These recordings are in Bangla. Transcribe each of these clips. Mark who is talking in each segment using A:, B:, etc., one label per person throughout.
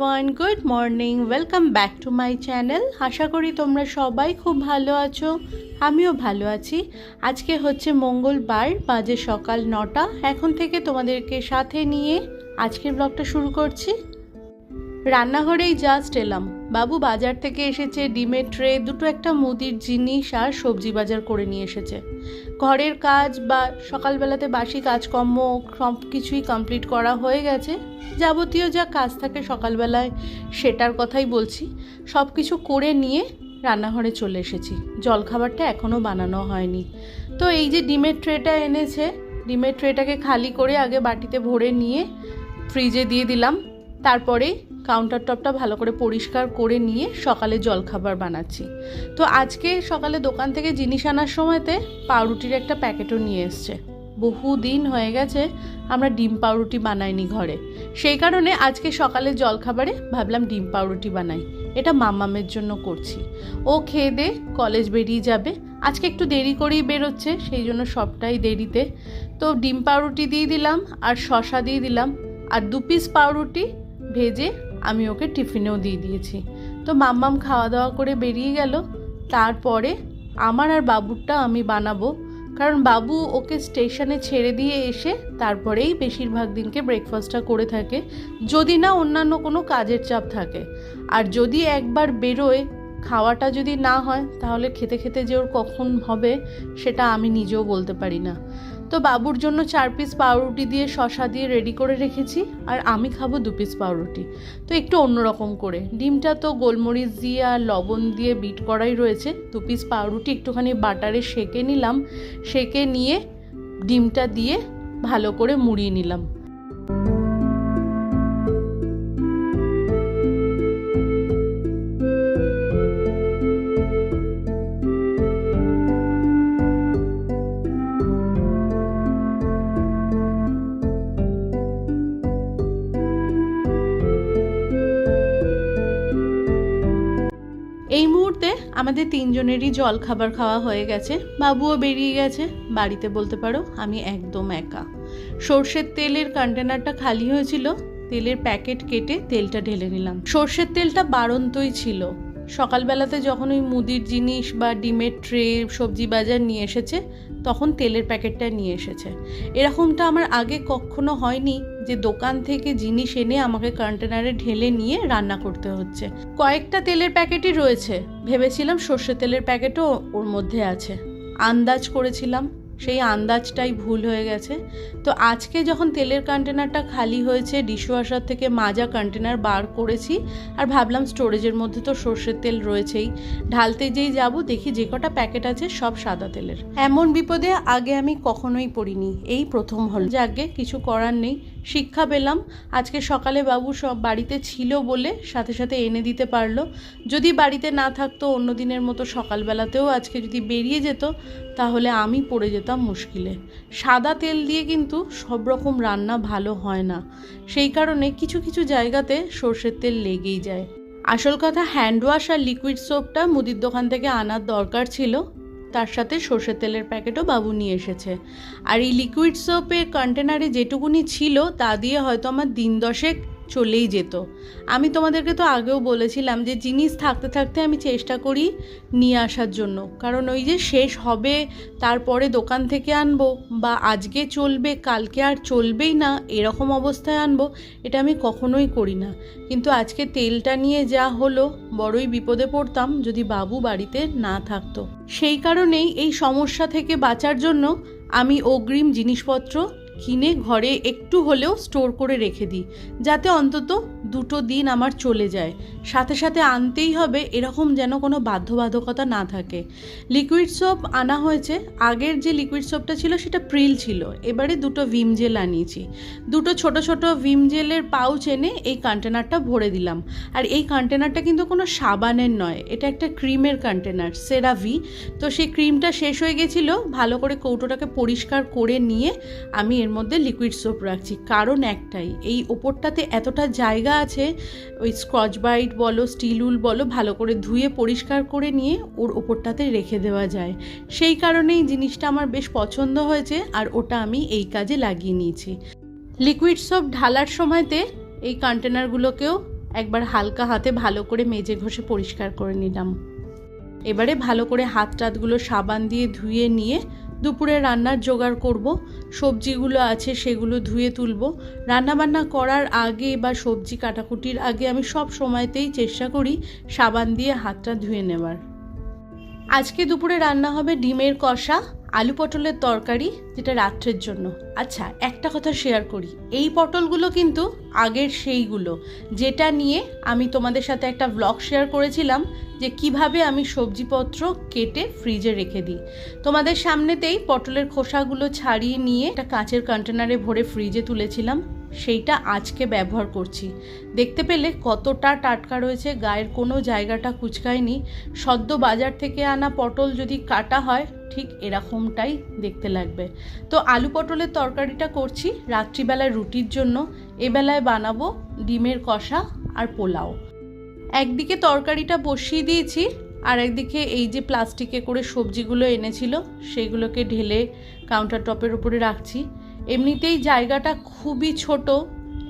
A: Everyone good morning welcome back to my channel আশা করি তোমরা সবাই খুব ভালো আছো। আমিও ভালো আছি। আজকে হচ্ছে মঙ্গলবার, বাজে সকাল নটা। এখন থেকে তোমাদেরকে সাথে নিয়ে আজকের ব্লগটা শুরু করছি। রান্নাঘরেই জাস্ট এলাম। বাবু বাজার থেকে এসেছে ডিমের ট্রে দুটো একটা মুদির জিনিস আর সবজি বাজার করে নিয়ে এসেছে। ঘরের কাজ বা সকালবেলাতে বাসি কাজকর্ম সব কিছুই কমপ্লিট করা হয়ে গেছে। যাবতীয় যা কাজ থাকে সকালবেলায় সেটার কথাই বলছি। সব কিছু করে নিয়ে রান্নাঘরে চলে এসেছি। জলখাবারটা এখনও বানানো হয়নি। তো এই যে ডিমের ট্রেটা এনেছে, ডিমের ট্রেটাকে খালি করে আগে বাটিতে ভরে নিয়ে ফ্রিজে দিয়ে দিলাম। তারপরে কাউন্টার টপটা ভালো করে পরিষ্কার করে নিয়ে সকালে জলখাবার বানাচ্ছি। তো আজকে সকালে দোকান থেকে জিনিস আনার সময়তে পাউরুটির একটা প্যাকেটও নিয়ে এসছে। বহু দিন হয়ে গেছে আমরা ডিম পাউরুটি বানাইনি ঘরে। সেই কারণে আজকে সকালে জলখাবারে ভাবলাম ডিম পাউরুটি বানাই। এটা মামামের জন্য করছি। ও খেয়ে দে, কলেজ বেরিয়ে যাবে। আজকে একটু দেরি করেই বেরোচ্ছে, সেই জন্য সবটাই দেরিতে। তো ডিম পাউরুটি দিয়ে দিলাম আর শশা দিয়ে দিলাম। আর দু পিস পাউরুটি ভেজে আমি ওকে টিফিনেও দিয়ে দিয়েছি। তো মাম্মাম খাওয়া দাওয়া করে বেরিয়ে গেল। তারপরে আমার আর বাবুরটা আমি বানাবো। কারণ বাবু ওকে স্টেশনে ছেড়ে দিয়ে এসে তারপরেই বেশিরভাগ দিনকে ব্রেকফাস্টটা করে থাকে। যদি না অন্যান্য কোনো কাজের চাপ থাকে। আর যদি একবার বেরোয়, খাওয়াটা যদি না হয়, তাহলে খেতে খেতে যে ওর কখন হবে, সেটা আমি নিজেও বলতে পারি না। তো বাবুর জন্য চার পিস পাউরুটি দিয়ে শশা দিয়ে রেডি করে রেখেছি, আর আমি খাব দু পিস পাউরুটি। তো একটু অন্যরকম করে। ডিমটা তো গোলমরিচ দিয়ে আর লবণ দিয়ে বিট করাই রয়েছে। দু পিস পাউরুটি একটুখানি বাটারে সেঁকে নিলাম, সেঁকে নিয়ে ডিমটা দিয়ে ভালো করে মুড়িয়ে নিলাম। আমাদের তিনজনেরই জল খাবার খাওয়া হয়ে গেছে। বাবুও বেরিয়ে গেছে। বাড়িতে বলতে পারো, আমি একদম একা। সর্ষের তেলের কন্টেনারটা খালি হয়েছিল। তেলের প্যাকেট কেটে তেলটা ঢেলে নিলাম। সর্ষের তেলটা বাড়ন্তই ছিল। সকালবেলাতে যখন ওই মুদির জিনিস বা ডিমের ট্রে সবজি বাজার নিয়ে এসেছে তখন তেলের প্যাকেটটা নিয়ে এসেছে। এরকমটা আমার আগে কখনো হয়নি যে দোকান থেকে জিনিস এনে আমাকে কন্টেনারে ঢেলে নিয়ে রান্না করতে হচ্ছে। কয়েকটা তেলের প্যাকেটই রয়েছে। ভেবেছিলাম সর্ষে তেলের প্যাকেটও ওর মধ্যে আছে। আন্দাজ করেছিলাম সেই আন্দাজটাই ভুল হয়ে গেছে। তো আজকে যখন তেলের কন্টেনারটা খালি হয়েছে ডিশওয়াশার থেকে মাজা কন্টেনার বার করেছি, আর ভাবলাম স্টোরেজের মধ্যে তো সর্ষের তেল রয়েছেই। ঢালতে যেই যাব, দেখি যে কটা প্যাকেট আছে, সব সাদা তেলের। এমন বিপদে আগে আমি কখনোই পড়িনি। এই প্রথম হল। যে আগে কিছু করার নেই শিক্ষা পেলাম। আজকে সকালে বাবু সব বাড়িতে ছিল বলে সাথে সাথে এনে দিতে পারল। যদি বাড়িতে না থাকতো, অন্য দিনের মতো সকালবেলাতেও আজকে যদি বেরিয়ে যেত, তাহলে আমি পড়ে যেতাম মুশকিলে। সাদা তেল দিয়ে কিন্তু সব রকম রান্না ভালো হয় না। সেই কারণে কিছু কিছু জায়গাতে সর্ষের তেল লেগেই যায়। আসল কথা, হ্যান্ড ওয়াশ আর লিকুইড সোপটা মুদির দোকান থেকে আনার দরকার ছিল। তার সাথে সর্ষের তেলের প্যাকেটও বাবু নিয়ে এসেছে। আর এই লিকুইড সোপের কন্টেনারে যেটুকুনি ছিল, তা দিয়ে হয়তো আমার দিন দশেক চলেই যেত। আমি তোমাদেরকে তো আগেও বলেছিলাম যে, জিনিস থাকতে থাকতে আমি চেষ্টা করি নিয়ে আসার জন্য। কারণ ওই যে শেষ হবে, তারপরে দোকান থেকে আনব বা আজকে চলবে, কালকে আর চলবেই না, এরকম অবস্থায় আনব, এটা আমি কখনোই করি না। কিন্তু আজকে তেলটা নিয়ে যা হলো, বড়ই বিপদে পড়তাম যদি বাবু বাড়িতে না থাকতো। সেই কারণেই এই সমস্যা থেকে বাঁচার জন্য আমি অগ্রিম জিনিসপত্র কিনে ঘরে একটু হলেও স্টোর করে রেখে দিই যাতে অন্তত দুটো দিন আমার চলে যায়। সাথে সাথে আনতেই হবে এরকম যেন কোনো বাধ্যবাধকতা না থাকে। লিকুইড সোপ আনা হয়েছে। আগের যে লিকুইড সোপটা ছিল সেটা প্রিল ছিল। এবারে দুটো ভিম জেল আনিয়েছি। দুটো ছোট ছোট ভিম জেলের পাউচ এনে এই কন্টেনারটা ভরে দিলাম। আর এই কন্টেনারটা কিন্তু কোনো সাবানের নয়। এটা একটা ক্রিমের কন্টেনার, সেরাভি। তো সেই ক্রিমটা শেষ হয়ে গেছিল। ভালো করে কৌটোটাকে পরিষ্কার করে নিয়ে আমি এর মধ্যে লিকুইড সোপ রাখছি। কারণ একটাই, এই ওপরটাতে এতটা জায়গা আছে, ওই স্কচ বাইট বলো, স্টিল উল বলো, ভালো করে ধুয়ে পরিষ্কার করে নিয়ে ওর ওপরটাতে রেখে দেওয়া যায়। সেই কারণেই জিনিসটা আমার বেশ পছন্দ হয়েছে আর ওটা আমি এই কাজে লাগিয়ে নিয়েছি। লিকুইড সব ঢালার সময়তে এই কন্টেনারগুলোকেও একবার হালকা হাতে ভালো করে মেজে ঘষে পরিষ্কার করে নিলাম। এবারে ভালো করে হাত টাতগুলো সাবান দিয়ে ধুয়ে নিয়ে দুপুরে রান্নার জোগাড় করব, সবজিগুলো আছে সেগুলো ধুয়ে তুলব। রান্নাবান্না করার আগে বা সবজি কাটাকুটির আগে আমি সব সময়তেই চেষ্টা করি সাবান দিয়ে হাতটা ধুয়ে নেবার আজকে দুপুরে রান্না হবে ডিমের কষা। আলু পটলের তরকারি যেটা রাত্রের জন্য। আচ্ছা একটা কথা শেয়ার করি। এই পটলগুলো কিন্তু আগের সেইগুলো। যেটা নিয়ে আমি তোমাদের সাথে একটা ব্লগ শেয়ার করেছিলাম যে কীভাবে আমি সবজিপত্র কেটে ফ্রিজে রেখে দিই। তোমাদের সামনেতেই পটলের খোসাগুলো ছাড়িয়ে নিয়ে একটা কাঁচের কন্টেনারে ভরে ফ্রিজে তুলেছিলাম। সেইটা আজকে ব্যবহার করছি। দেখতে পেলে কতটা টাটকা রয়েছে, গায়ের কোনো জায়গাটা কুচকায়নি। সদ্য বাজার থেকে আনা পটল যদি কাটা হয়, ঠিক এরকমটাই দেখতে লাগবে। তো আলু পটলের তরকারিটা করছি রাত্রিবেলায় রুটির জন্য। এবেলায় বানাবো ডিমের কষা আর পোলাও। একদিকে তরকারিটা বসিয়ে দিয়েছি, আর একদিকে এই যে প্লাস্টিকে করে সবজিগুলো এনেছিল, সেগুলোকে ঢেলে কাউন্টার টপের উপরে রাখছি। এমনিতেই জায়গাটা খুবই ছোট,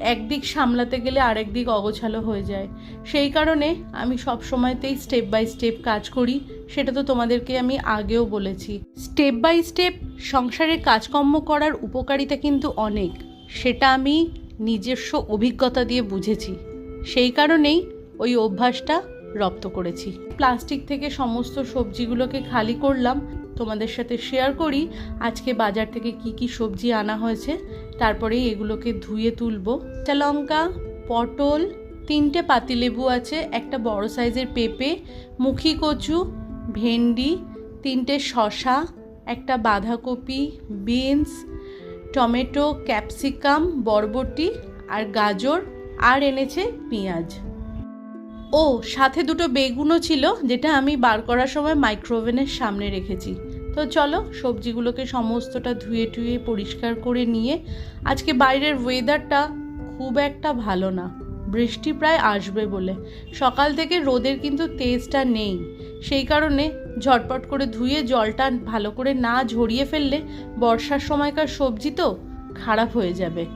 A: একদিক সামলাতে গেলে আরেক দিক অগোছালো হয়ে যায়। সেই কারণে আমি সব সময়তেই স্টেপ বাই স্টেপ কাজ করি, সেটা তো তোমাদেরকে আমি আগেও বলেছি। স্টেপ বাই স্টেপ সংসারে কাজকর্ম করার উপকারিতা কিন্তু অনেক, সেটা আমি নিজস্ব অভিজ্ঞতা দিয়ে বুঝেছি। সেই কারণেই ওই অভ্যাসটা রপ্ত করেছি। প্লাস্টিক থেকে সমস্ত সবজিগুলোকে খালি করলাম তোমাদের সাথে শেয়ার করি। আজকে বাজার থেকে কি কি সবজি আনা হয়েছে, তারপরেই এগুলোকে ধুয়ে তুলবো। কাঁচা লঙ্কা, পটল, তিনটে পাতিলেবু আছে, একটা বড় সাইজের পেঁপে, মুখি কচু, ভেন্ডি, তিনটে শশা একটা বাঁধাকপি, বিনস, টমেটো, ক্যাপসিকাম, বরবটি আর গাজর, আর এনেছে পেঁয়াজ। ও, সাথে দুটো বেগুনও ছিল, যেটা আমি বার করার সময় মাইক্রোওভেনের সামনে রেখেছি। তো চলো, সবজিগুলোকে সমস্তটা ধুয়ে টুয়ে পরিষ্কার করে নিয়ে, আজকে বাইরের ওয়েদারটা খুব একটা ভালো না। বৃষ্টি প্রায় আসবে বলে। সকাল থেকে রোদের কিন্তু তেজটা নেই। সেই কারণে ঝটপট করে ধুয়ে জলটা ভালো করে না ঝরিয়ে ফেললে বর্ষার সময়কার সবজি তো খারাপ হয়ে যাবে।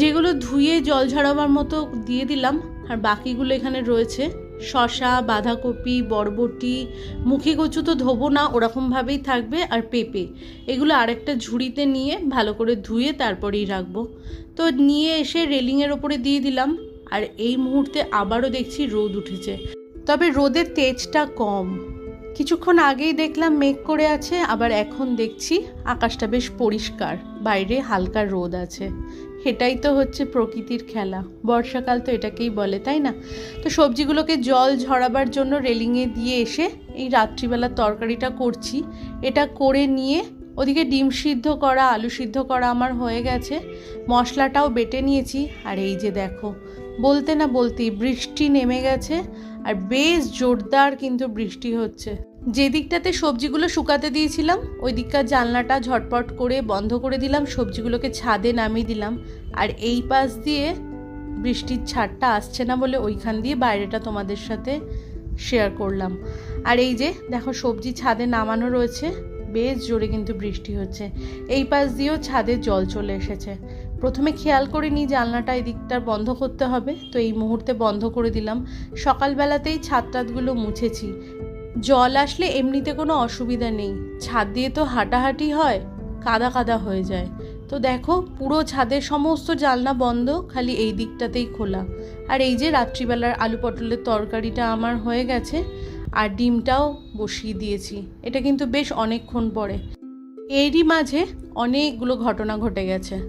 A: যেগুলো ধুয়ে জল ঝরাবার মতো দিয়ে দিলাম, আর বাকিগুলো এখানে রয়েছে। শশা বাঁধাকপি, বরবটি, মুখি কচু তো ধোবো না ওরকমভাবেই থাকবে, আর পেঁপে। এগুলো আরেকটা ঝুড়িতে নিয়ে ভালো করে ধুয়ে তারপরেই রাখব। তো নিয়ে এসে রেলিংয়ের ওপরে দিয়ে দিলাম, আর এই মুহূর্তে আবারও দেখছি রোদ উঠেছে। তবে রোদের তেজটা কম। কিছুক্ষণ আগেই দেখলাম মেঘ করে আছে, আবার এখন দেখছি আকাশটা বেশ পরিষ্কার, বাইরে হালকা রোদ আছে। এটাই তো হচ্ছে প্রকৃতির খেলা। বর্ষাকাল তো এটাকেই বলে, তাই না? তো সবজিগুলোকে জল ঝরাবার জন্য রেলিংয়ে দিয়ে এসে এই রাত্রিবেলা তরকারিটা করছি। এটা করে নিয়ে ওদিকে ডিম সিদ্ধ করা, আলু সিদ্ধ করা আমার হয়ে গেছে। মশলাটাও বেটে নিয়েছি। আর এই যে দেখো, বলতে না বলতেই বৃষ্টি নেমে গেছে। আর বেশ জোরদার কিন্তু বৃষ্টি হচ্ছে। যে দিকটাতে সবজিগুলো শুকাতে দিয়েছিলাম, ওই দিককার জানলাটা ঝটপট করে বন্ধ করে দিলাম, সবজিগুলোকে ছাদে নামিয়ে দিলাম। আর এই পাশ দিয়ে বৃষ্টির ছাড়টা আসছে না বলে ওইখান দিয়ে বাইরেটা তোমাদের সাথে শেয়ার করলাম। আর এই যে, দেখো সবজি ছাদে নামানো রয়েছে, বেশ জোরে কিন্তু বৃষ্টি হচ্ছে। এই পাশ দিয়েও ছাদে জল চলে এসেছে। প্রথমে খেয়াল করিনি জানলাটা এই দিকটা বন্ধ করতে হবে, তো এই মুহূর্তে বন্ধ করে দিলাম। সকালবেলাতেই ছাদ টাদগুলো মুছেছি। জল আসলে এমনিতে কোনো অসুবিধা নেই। ছাদ দিয়ে তো হাঁটাহাঁটি হয়, কাদা কাদা হয়ে যায়। তো দেখো, পুরো ছাদের সমস্ত জানলা বন্ধ, খালি এই দিকটাতেই খোলা। আর এই যে রাত্রিবেলার আলু পটলের তরকারিটা আমার হয়ে গেছে, আর ডিমটাও বসিয়ে দিয়েছি। এটা কিন্তু বেশ অনেকক্ষণ পরে। এরই মাঝে অনেকগুলো ঘটনা ঘটে গেছে।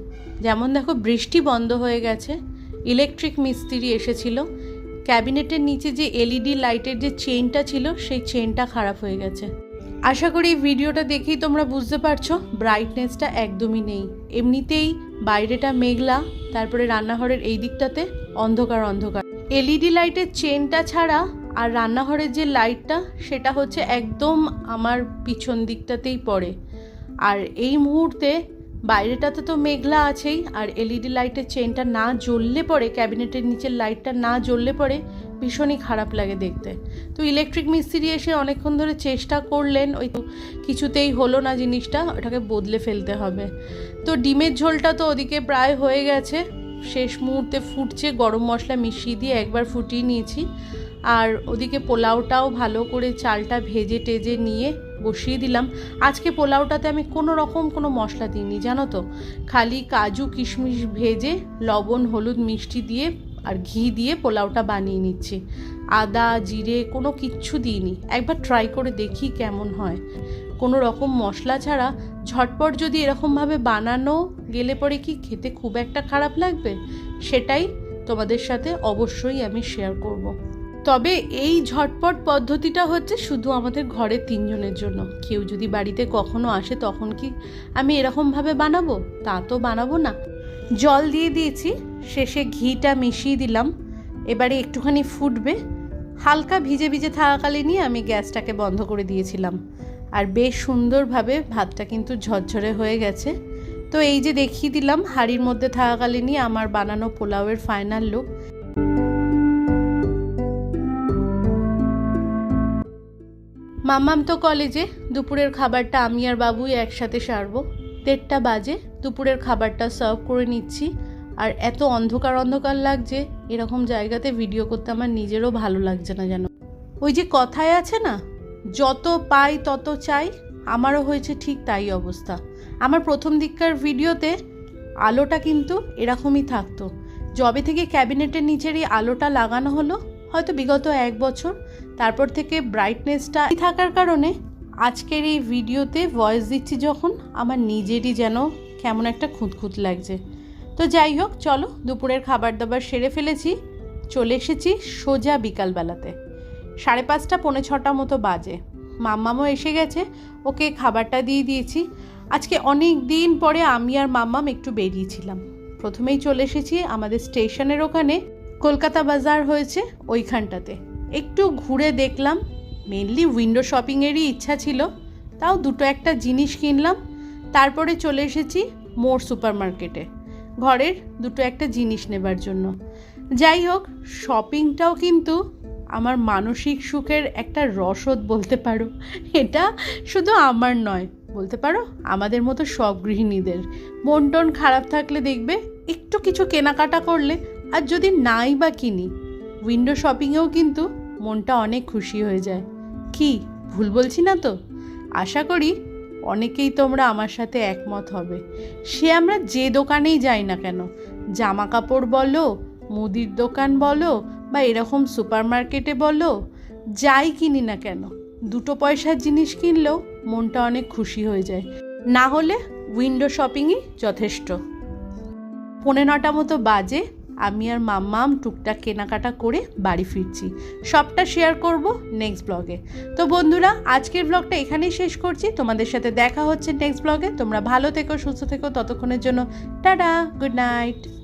A: যেমন দেখো, বৃষ্টি বন্ধ হয়ে গেছে, ইলেকট্রিক মিস্ত্রি এসেছিল ক্যাবিনেটের নিচে যে এলইডি লাইটের যে চেনটা ছিল, সেই চেনটা খারাপ হয়ে গেছে। আশা করি এই ভিডিওটা দেখেই তোমরা বুঝতে পারছ ব্রাইটনেসটা একদমই নেই। এমনিতেই বাইরেটা মেঘলা, তারপরে রান্নাঘরের এই দিকটাতে অন্ধকার অন্ধকার। এলইডি লাইটের চেনটা ছাড়া আর রান্নাঘরের যে লাইটটা, সেটা হচ্ছে একদম আমার পিছন দিকটাতেই পড়ে। আর এই মুহূর্তে বাইরেটাতে তো মেঘলা আছেই, আর এলইডি লাইটের চেনটা না জ্বললে পরে ক্যাবিনেটের নিচের লাইটটা না জ্বললে পরে ভীষণই খারাপ লাগে দেখতে। তো ইলেকট্রিক মিস্ত্রি এসে অনেকক্ষণ ধরে চেষ্টা করলেন, ওই কিছুতেই হলো না জিনিসটা, ওটাকে বদলে ফেলতে হবে। তো ডিমের ঝোলটা তো ওদিকে প্রায় হয়ে গেছে, শেষ মুহূর্তে ফুটছে, গরম মশলা মিশিয়ে দিয়ে একবার ফুটিয়ে নিয়েছি। আর ওদিকে পোলাওটাও ভালো করে চালটা ভেজে টেজে নিয়ে বসিয়ে দিলাম। আজকে পোলাওটাতে আমি কোনো রকম কোনো মশলা দিইনি, জানো তো? খালি কাজু, কিশমিশ ভেজে লবণ, হলুদ, মিষ্টি দিয়ে আর ঘি দিয়ে পোলাওটা বানিয়ে নিচ্ছি। আদা, জিরে কোনো কিচ্ছু দিইনি। একবার ট্রাই করে দেখি কেমন হয়। কোনো রকম মশলা ছাড়া ঝটপট যদি এরকমভাবে বানানো গেলে পরে কি খেতে খুব একটা খারাপ লাগবে? সেটাই তোমাদের সাথে অবশ্যই আমি শেয়ার করব। তবে এই ঝটপট পদ্ধতিটা হচ্ছে শুধু আমাদের ঘরের তিনজনের জন্য। কেউ যদি বাড়িতে কখনো আসে তখন কি আমি এরকমভাবে বানাবো? তা তো বানাবো না। জল দিয়ে দিয়েছি, শেষে ঘিটা মিশিয়ে দিলাম। এবারে একটুখানি ফুটবে। হালকা ভিজে ভিজে থাকাকালীনই আমি গ্যাসটাকে বন্ধ করে দিয়েছিলাম। আর বেশ সুন্দরভাবে ভাতটা কিন্তু ঝরঝরে হয়ে গেছে। তো এই যে দেখিয়ে দিলাম, হাঁড়ির মধ্যে থাকাকালীনই আমার বানানো পোলাওয়ের ফাইনাল লুক মাম্মাম তো কলেজে, দুপুরের খাবারটা আমি আর বাবুই একসাথে সারবো। দেড়টা বাজে, দুপুরের খাবারটা সার্ভ করে নিচ্ছি। আর এত অন্ধকার অন্ধকার লাগছে, এরকম জায়গাতে ভিডিও করতে আমার নিজেরও ভালো লাগছে না যেন। ওই যে কথায় আছে না, যত পাই তত চাই, আমারও হয়েছে ঠিক তাই অবস্থা। আমার প্রথম দিককার ভিডিওতে আলোটা কিন্তু এরকমই থাকতো। জবে থেকে ক্যাবিনেটের নিচের এই আলোটা লাগানো হলো, হয়তো বিগত এক বছর তারপর থেকে ব্রাইটনেসটা থাকার কারণে আজকের এই ভিডিওতে ভয়েস দিচ্ছি যখন আমার নিজেরই যেন কেমন একটা খুঁতখুত লাগছে। তো যাই হোক, চলো দুপুরের খাবার দাবার সেরে ফেলেছি, চলে এসেছি সোজা বিকালবেলাতে। সাড়ে পাঁচটা, পৌনে ছটা মতো বাজে। মাম্মামও এসে গেছে, ওকে খাবারটা দিয়ে দিয়েছি। আজকে অনেক দিন পরে আমি আর মাম্মাম একটু বেরিয়েছিলাম। প্রথমেই চলে এসেছি আমাদের স্টেশনের ওখানে, কলকাতা বাজার হয়েছে ওইখানটাতে। একটু ঘুরে দেখলাম। মেনলি উইন্ডো শপিংয়েরই ইচ্ছা ছিল। তাও দুটো একটা জিনিস কিনলাম। তারপরে চলে এসেছি মোর সুপার মার্কেটে ঘরের দুটো একটা জিনিস নেবার জন্য। যাই হোক শপিংটাও কিন্তু আমার মানসিক সুখের একটা রসদ বলতে পারো। এটা শুধু আমার নয়, বলতে পারো আমাদের মতো সব গৃহিণীদের। মন টন খারাপ থাকলে দেখবে একটু কিছু কেনাকাটা করলে আর যদি নাই বা কিনি উইন্ডো শপিংয়েও কিন্তু মনটা অনেক খুশি হয়ে যায়। কি, ভুল বলছি না তো? আশা করি অনেকেই তোমরা আমার সাথে একমত হবে। সে আমরা যে দোকানেই যাই না কেন জামা কাপড় বলো, মুদির দোকান বলো, বা এরকম সুপার মার্কেটে বলো, যাই কিনি না কেন, দুটো পয়সার জিনিস কিনলেও মনটা অনেক খুশি হয়ে যায়। না হলে উইন্ডো শপিংই যথেষ্ট। পৌনে নটা মতো বাজে আমি আর মাম্মাম টুকটাক কেনাকাটা করে বাড়ি ফিরছি। সবটা শেয়ার করব নেক্সট ব্লগে তো বন্ধুরা, আজকের ব্লগটা এখানেই শেষ করছি। তোমাদের সাথে দেখা হচ্ছে নেক্সট ব্লগে তোমরা ভালো থেকো, সুস্থ থেকো। ততক্ষণের জন্য টাটা গুড নাইট